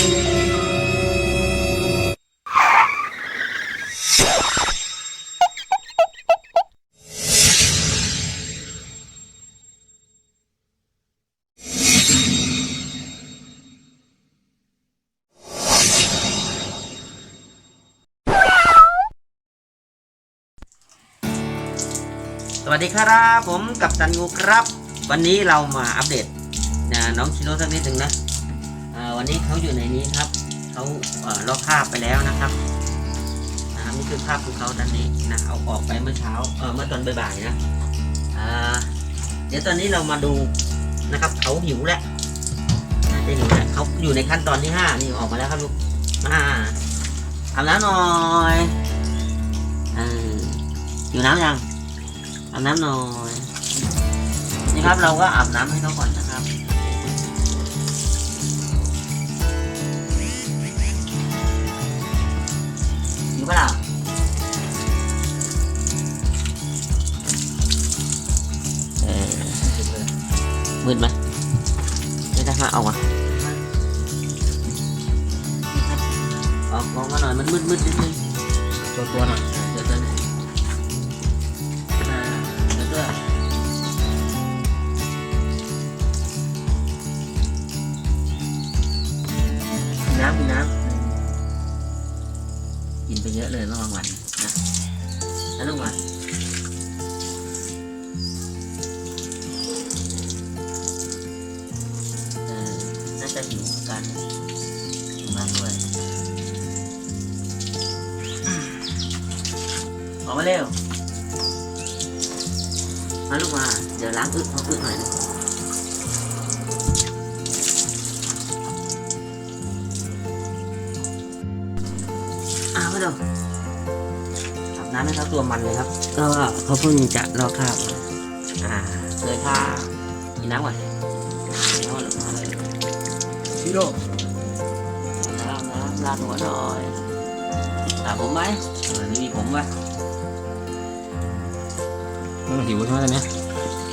สวัสดีครับผมกับตันงูครับ วันนี้เรามาอัปเดตนะน้องชิโร่สักนิดหนึ่งนะ วันนี้เขาอยู่ในนี้ครับเขาเอ่อลอกคราบไปแล้วนะครับอ่านี่คือภาพของเขาด้านนี้นะเอาออกไปเมื่อเช้าเเมื่อตอนบ่ายๆนะเดี๋ยวตอนนี้เรามาดูนะครับเขาหิวแล้วน่าจะหิวแล้วเขาอยู่ในขั้นตอนที่ห้านี่ออกมาแล้วครับลูกอ่าอาบน้ำหน่อยอ่าอยู่น้ำยังอาบน้ำหน่อยนี่ครับเราก็อาบน้ำให้เขาก่อนนะครับ น้ำกินไปเยอะเลยเมื่อวันนะแล้วลูกวันเออน่าจะหิวกันหิวมากด้วยออกมาเร็วมาลูกมา เดี๋ยวล้างอึเขาอึหน่อยนะ เร็วอาบน้ำให้เขาตัวมันเลยครับ ก็เขาเพิ่งจะลอกคราบมาอ่าเลยผ้ากินน้ำก่อนกินน้ำก่อนลูกมาเลยชิโร่น้ำน้ำลาดหัวหน่อยสระผมไหมเออนี่มีผมไหมมันหิวใช่ไหมตอนเนี้ย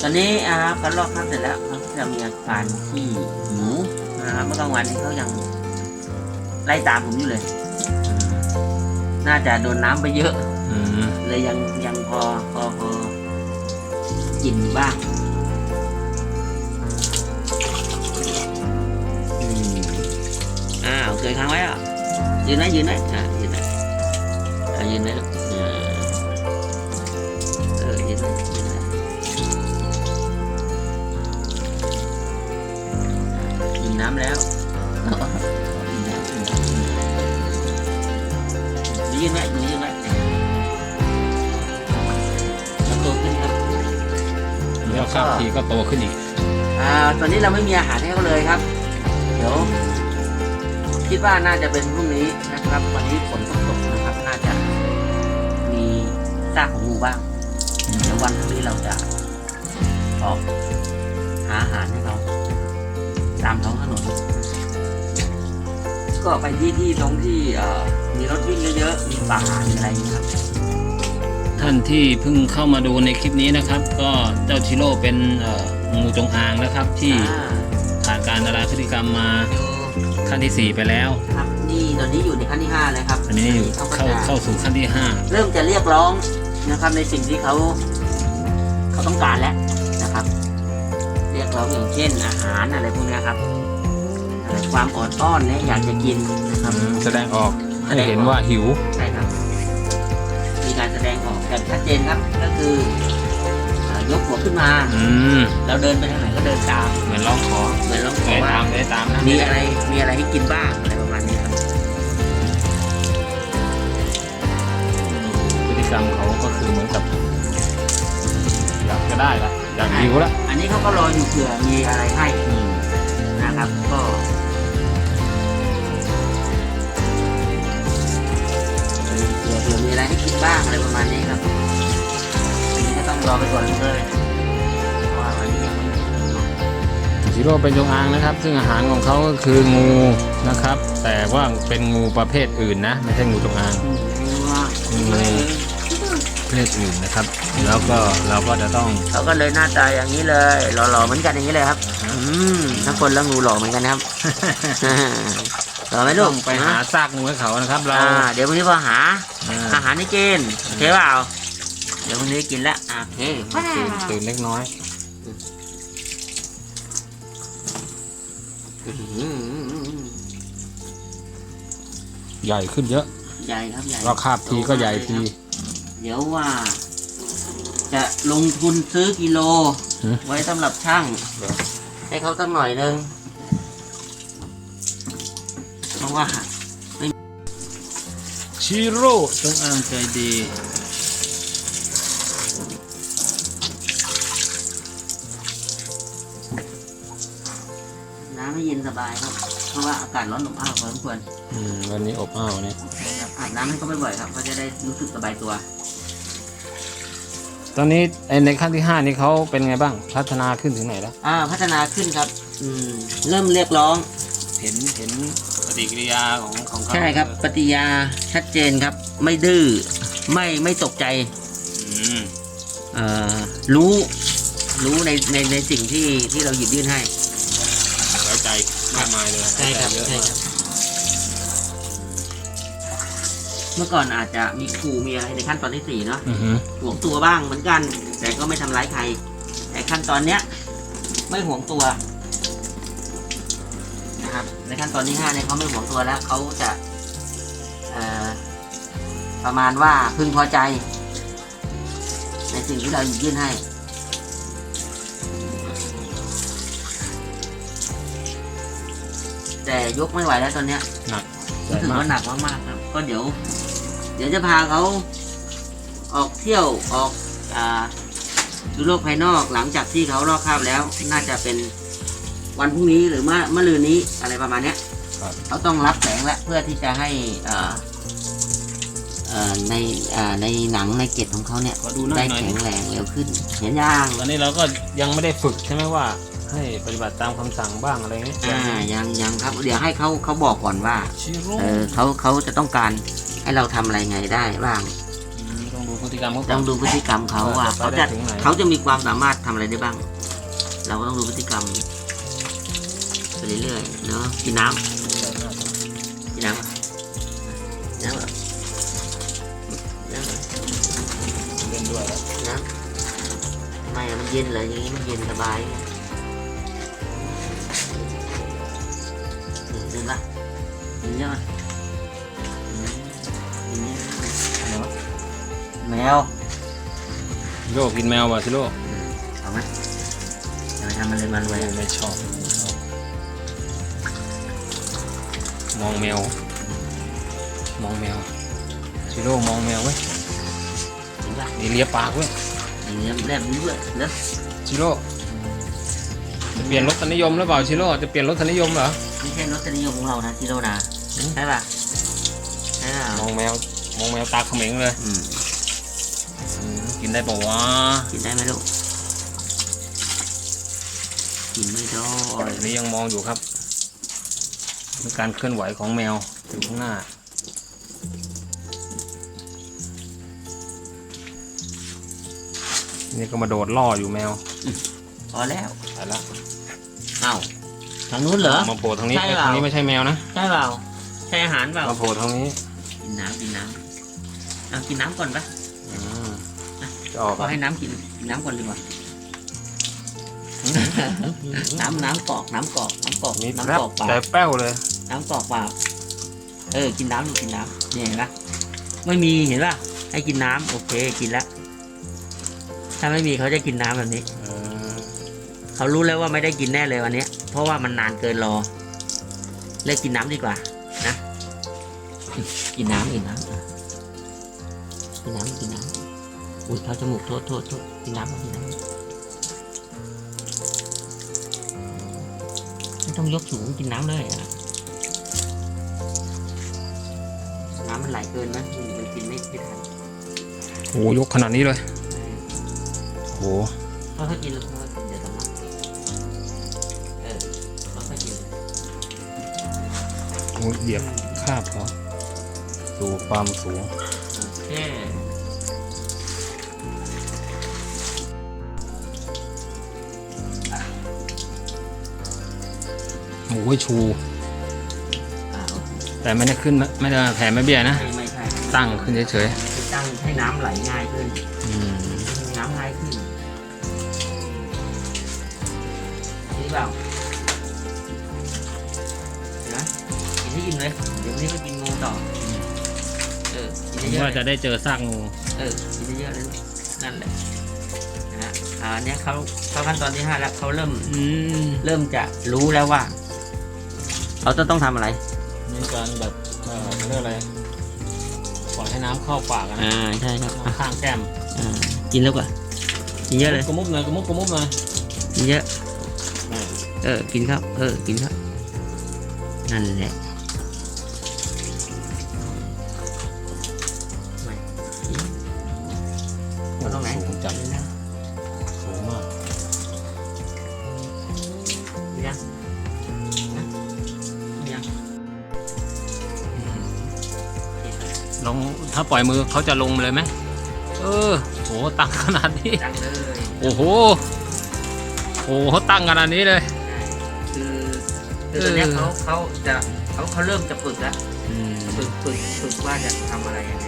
ตอนนี้อ่าเขาลอกคราบเสร็จแล้วเขาจะมีอาการที่หิวนะครับเมื่อกลางวันนี้เขายังไล่ตามผมอยู่เลย น่าจะโดนน้ำไปเยอะ อืมเลยยังยังพอพอพอกินบ้างอืมอ้าวเคยค้างไว้อะยืนไหมยืนไหมอะยืนไหมอะยืนไหมลูกเออเออยืนไหมยืนไหมกินน้ำแล้ว ยืนไหมยืนไหมแล้วโตขึ้นครับแล้วข้าวทีก็โตขึ้นอีก อ่า ตอนนี้เราไม่มีอาหารให้เขาเลยครับ เดี๋ยว คิดว่าน่าจะเป็นพรุ่งนี้นะครับ วันนี้ฝนตกตกนะครับ น่าจะมีซากของงูบ้างเดี๋ยววันพรุ่งนี้เราจะออกหาอาหารให้เขาตามท้องถนน ก็ไปที่ที่ตรงที่เอ่อมีรถวิ่งเยอะๆ มีป่าหามีอะไรอย่างเงี้ยครับ ท่านที่เพิ่งเข้ามาดูในคลิปนี้นะครับ ก็เจ้าชิโร่เป็นเอ่องูจงอางนะครับ ที่อ่าผ่านการละลายพฤติกรรมมาอยู่ขั้นที่สี่ไปแล้วครับนี่ตอนนี้อยู่ในขั้นที่ห้าเลยครับอันนี้อยู่เขาก็เข้าจะเข้าสู่ขั้นที่ห้าเริ่มจะเรียกร้องนะครับในสิ่งที่เขาเขาต้องการแล้วนะครับ เรียกร้องอย่างเช่นอาหารอะไรพวกเนี้ยครับเอ่อ ความอดอ้อนเนี่ยอยากจะกินนะครับแสดงออกให้เห็นว่าหิวใช่ครับ มีการแสดงออกอย่างชัดเจนครับก็คือเอ่อยกหัวขึ้นมาอืมแล้วเดินไปทางไหนก็เดินตามเหมือนร้องขอเหมือนร้องขเลอยว่าตามเลยตามนะมีอะไรมีอะไรให้กินบ้างอะไรประมาณนี้ครับพฤติกรรมเขาก็คือเหมือนกับอยากจะได้ละอยากหิวละอันนี้เขาก็รออยู่เผื่อมีอะไรให้อืมนะครับก็ เผื่อเผื่อมีอะไรให้กินบ้างอะไรประมาณนี้ครับอันนี้ก็ต้องรอไปก่อนเลยเพราะว่าวันนี้ยังไม่มีชิโร่เป็นจงอางนะครับ ซึ่งอาหารของเขาก็คืองูนะครับ แต่ว่าเป็นงูประเภทอื่นนะ ไม่ใช่งูจงอางอืมประเภทอื่นนะครับ แล้วก็เราก็จะต้องเขาก็เลยหน้าตาอย่างนี้เลยหล่อๆเหมือนกันอย่างนี้เลยครับ อืมทั้งคนและงูหล่อเหมือนกันครับ ต่อไหมลูกต้องไปหาซากงูให้เขานะครับ เราอ่าเดี๋ยววันนี้พอหาอ่าอาหารให้กินโอเคเปล่าเดี๋ยววันนี้กินแล้วอะโอเคตื่นตื่นเล็กน้อยอื้อหือใหญ่ขึ้นเยอะ ใหญ่ครับใหญ่เราคาบทีก็ใหญ่ที เดี๋ยวว่า จะลงทุนซื้อกิโลหือไว้สำหรับช่างเหรอให้เขาสักหน่อยนึง เพราะว่าชิโร่จงอางใจดีน้ำไม่เย็นสบายครับ เพราะว่าอากาศร้อนอบอ้าวพอสมควรอืมวันนี้อบอ้าวเนี่ยนะครับอาบน้ำให้เขาบ่อยๆครับเขาจะได้รู้สึกสบายตัว ตอนนี้ไอ้ในขั้นที่ห้านี่เขาเป็นไงบ้าง พัฒนาขึ้นถึงไหนแล้ว อ่า พัฒนาขึ้นครับ อืม เริ่มเรียกร้อง เห็นเห็น ปฏิกิริยาของของเขาใช่ครับ ปฏิกิริยาชัดเจนครับ ไม่ดื้อไม่ไม่ตกใจอืมเอ่อรู้รู้ในในในสิ่งที่ที่เราหยิบยื่นให้ ไว้ใจมากมายเลยใช่ครับไว้ใจใช่เยคอะรับ เมื่อก่อนอาจจะมีขู่มีอะไรในขั้นตอนที่สี่เนาะอือหือห่วงตัวบ้างเหมือนกัน แต่ก็ไม่ทำร้ายใคร แต่ขั้นตอนเนี้ย ไม่ห่วงตัว นะครับ ในขั้นตอนที่ห้าเนี่ยเขาไม่ห่วงตัวแล้วเขาจะเอ่อประมาณว่าพึงพอใจ ในสิ่งที่เราหยิบยื่นให้แต่ยกไม่ไหวแล้วตอนเนี้ยหนักใหรู้ญ่สึกมากว่าหนักมากๆครับ ก็เดี๋ยว เดี๋ยวจะพาเขาออกเที่ยวออกอ่าดูโลกภายนอกหลังจากที่เขาลอกคราบแล้ว น่าจะเป็น วันพรุ่งนี้หรือเมื่อเมื่อลืนนี้อะไรประมาณเนี้ยครับเขาต้องรับแสงแล้วเพื่อที่จะให้อ่าเอ่อในอ่าในหนังในเกล็ดของเขาเนี่ยขอดูหน่อได้ยหน่อยแข็งแรงเร็วขึ้น เห็นยังตอนนี้เราก็ยังไม่ได้ฝึกใช่ไหมว่า ให้ปฏิบัติตามคำสั่งบ้างอะไรเงี้ยอ่ายังยังครับ เดี๋ยวให้เขาเขาบอกก่อนว่า ชิโร่เออเขาเขาจะต้องการให้เราทำอะไรไงได้บ้าง มต้องดูพฤติกรรมเขาก่ต้ออน งดูพฤติกรรมเขาว่าว่าเขาจะจะไปได้ถึงไหน เขาจะมีความสามารถทำอะไรได้บ้าง เราก็ต้องดูพฤติกรรม ไปเรื่อยๆเนาะกินน้ำกินน้ำน้ำเหรอน้ำเหรอเล่นด้วยน้ำทำไมอะมันเย็นเหรออย่างนี้มันเย็นสบายเย็นปะเย็นใช่ไหมอืมเย็นเนี่ยแมวโร่กินแมวป่ะชิโร่เอาไหมจะไปทำอะไรมันไว้ไม่ชอบ ม่ชอบมองแมว มองแมวชิโร่มองแมวเว้ยจริงป่ะนี่เลียปากเว้ยอย่างเงี้ยแนบนี้ด้วยแล้วชิโร่จะเปลี่ยนรสนิยมหรือเปล่าชิโร่จะเปลี่ยนรสนิยมเหรอไม่ใช่รสนิยมของเรานะที่โรนาใช่ป่ะใช่ป่ะมองแมวมองแมวตาเขม็งเลยอืมอืมกินได้ปะวะกินได้ไหมลูกกินไม่ได้อันนี้ยังมองอยู่ครับ มีการเคลื่อนไหวของแมวอยู่ข้างหน้า นี่ก็มาโดดล่ออยู่แมวพอแล้วไปละเอ้าทางนู้นเหรอ มาโผล่ทางนี้ใช่ไอ้เปล่า ทางนี้ไม่ใช่แมวนะ ใช่เปล่าใช่อาหารเปล่ามาโผล่ทางนี้กินน้ำกินน้ำเอากินน้ำก่อนปะอืมจะออกก็ให้น้ำกินกินน้ำก่อนดีกว่าน้ำน้ำกอกน้ำกอกน้ำกอกมีแรน้ำปกอกเปล่าแต่แป้วเลย น้ำกรอกเปล่าเออ กินน้ำดูกินน้ำเนี่ยเห็นปะไม่มีเห็นปะให้กินน้ำโอเคกินแล้วถ้าไม่มีเขาจะกินน้ำแบบนี้เออเขารู้แล้วว่าไม่ได้กินแน่เลยวันเนี้ยเพราะว่ามันนานเกินรอเลิกกินน้ำดีกว่า นะ กินน้ำกินน้ำกินน้ำกินน้ำอุ้ยเขาจมูกโทษโทษโทษกินน้ำก่อนกินน้ำไม่ต้องยกสูงกินน้ำเลยอะำมันไหลเกินนะมันกินไม่ไม่ทันโหยกขนาดนี้เลยโหเพราะถ้ากินแล้วเดี๋ยวต้องนับเออเราค่อยกินโหเหยียบคาบเขาดูความสูงโอเคโอ้ยชูอ่าโอเค แต่ไม่ได้ขึ้นไม่ได้แผ่ไม่เบี้ยนะไม่ไม่ใช่ตั้งขึ้นเฉยคือตั้งให้น้ำไหลง่ายขึ้น ๆอืมน้ำง่ายขึ้นนี่เปล่าเห็นไหมกินให้อิ่มเลย เดี๋ยววันนี้ก็กินงูต่อ เออผกินมเยอะว่าๆจะเลยได้เจอซากงูเออ กินเยอะๆเลยนั่นแหละนะฮะอ่าเนี้ยเขาเขาขั้นตอนที่ห้าแล้วเขาเริ่ม อืมเริ่มจะรู้แล้วว่า เขาจะต้องทำอะไร มีการแบบเอ่อเรียกอะไรปล่อยให้น้ำเข้าปากอะนะอ่าใช่ครับอะข้างแก้มอ่ากินแล้วกว่ากินเยอะเลยกระมุบหน่อยกระมุบกระมุบหน่อยกินเยอะ อ่าเออ กินครับ เออ กินครับ นั่นแหละ ลงถ้าปล่อยมือเขาจะลงเลยไหมเออโหตั้งขนาดนี้จังเลยโอ้โหโอ้โหตั้งขนาดนี้เลย คือคือตอนเนี้ยเออเขาเขาจะเขาเขาเริ่มจะฝึกแล้วอืมฝึกฝึกฝึกว่าจะทำอะไรยังไง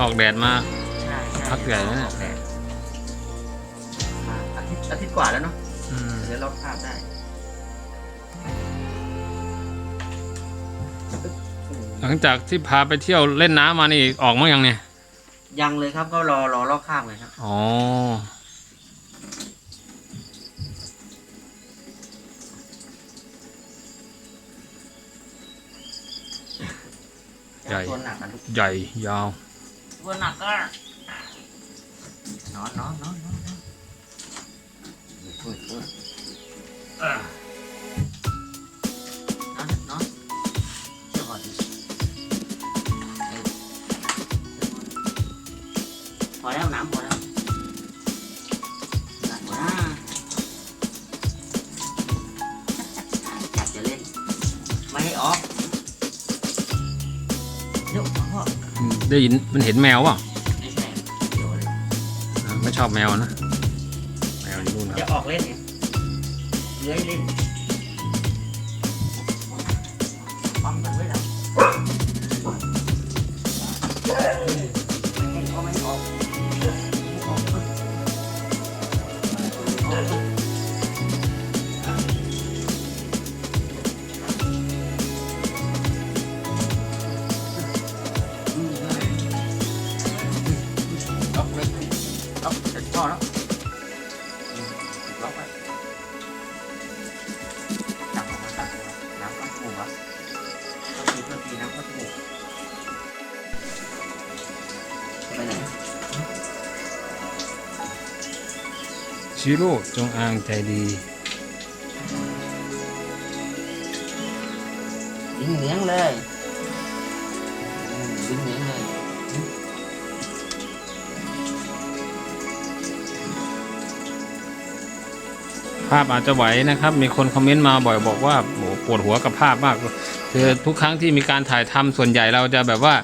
ออกแดดมา ใช่ใช่พักใหญ่แล้วเนี่ย ออกแดดมาอาทิตย์อาทิตย์กว่าแล้วเนาะอืมเดี๋ยวเราภาพได้หลังจากที่พาไปเที่ยวเล่นน้ำมานี่ออกมั้งยังเนี่ย ยังเลยครับก็รอรอลอกข้ามเลยครับ อ๋อ ใหญ่ ตัวหนักอะลูกใหญ่ยาว ตัวหนักก็นอนนอ ได้ยินมันเห็นแมวเปล่ะไม่ใช่เดี๋ยวเลยไม่ชอบแมวนะ แมวอยู่นู่นคจะรับออกเล่นไงเลื้อยเล่น ชิโร่จงอางใจดีดึงเหนียงเลยอืมดึงเหนียงเลยภาพอาจจะไหวนะครับ มีคนคอมเมนต์มาบ่อยบอกว่าโหปวดหัวกับภาพมากคือทุกครั้งที่มีการถ่ายทำส่วนใหญ่เราจะแบบว่า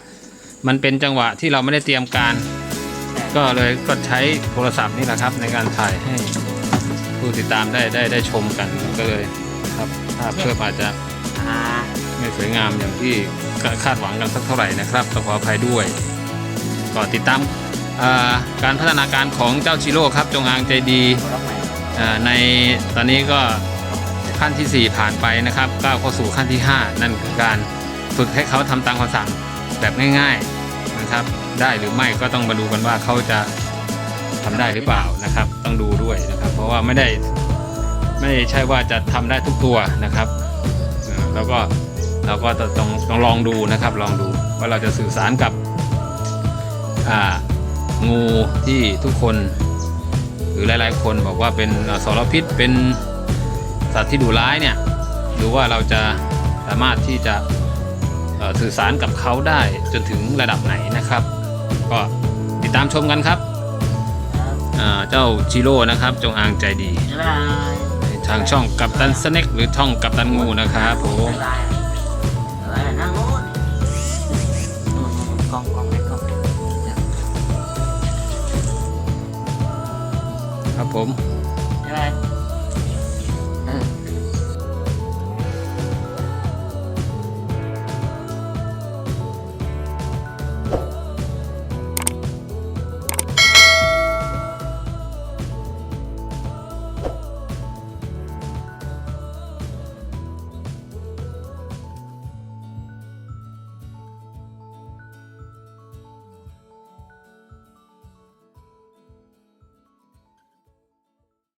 มันเป็นจังหวะที่เราไม่ได้เตรียมการ ก็เลยก็ใช้โทรศัพท์นี่แหละครับ ในการถ่ายให้ผู้ติดตามได้ได้ได้ชมกันก็เลยครับภาพเพิ่มอาจจะไม่สวยงามอย่างที่คาดหวังกันสักเท่าไหร่นะครับต้องขออภัยด้วย ก็ติดตามการพัฒนาการของเจ้าชิโร่ครับจงอางใจดีในตอนนี้ก็ขั้นทีสี่4 ผ่านไปนะครับก้าวเข้าสู่ขั้นที่ 5 นั่นคือการฝึกให้เขาทำตามคำสั่งแบบง่าย ๆนะครับ ได้หรือไม่ก็ต้องมาดูกันว่าเขาจะทำได้หรือเปล่านะครับ ต้องดูด้วยนะครับ เพราะว่าไม่ได้ไม่ใช่ว่าจะทำได้ทุกตัวนะครับแล้วก็เราก็ต้องต้องลองดูนะครับ ลองดูว่าเราจะสื่อสารกับงูที่ทุกคนหรือหลาย ๆ คนบอกว่าเป็นสารพิษเป็นสัตว์ที่ดุร้ายเนี่ยหรือว่าเราจะสามารถที่จะสื่อสารกับเขาได้จนถึงระดับไหนนะครับ ก็ติดตามชมกันครับครับอ่าเจ้าชิโร่นะครับ จงอางใจดีบ๊ายบายทางช่องกัปตันสเน็กหรือช่องกัปตันงูนะครับผมบ๊ายบายบ๊ายบายนั่งโน้นนู่นๆกล้องกล้องไปกล้องครับผมบ๊ายบาย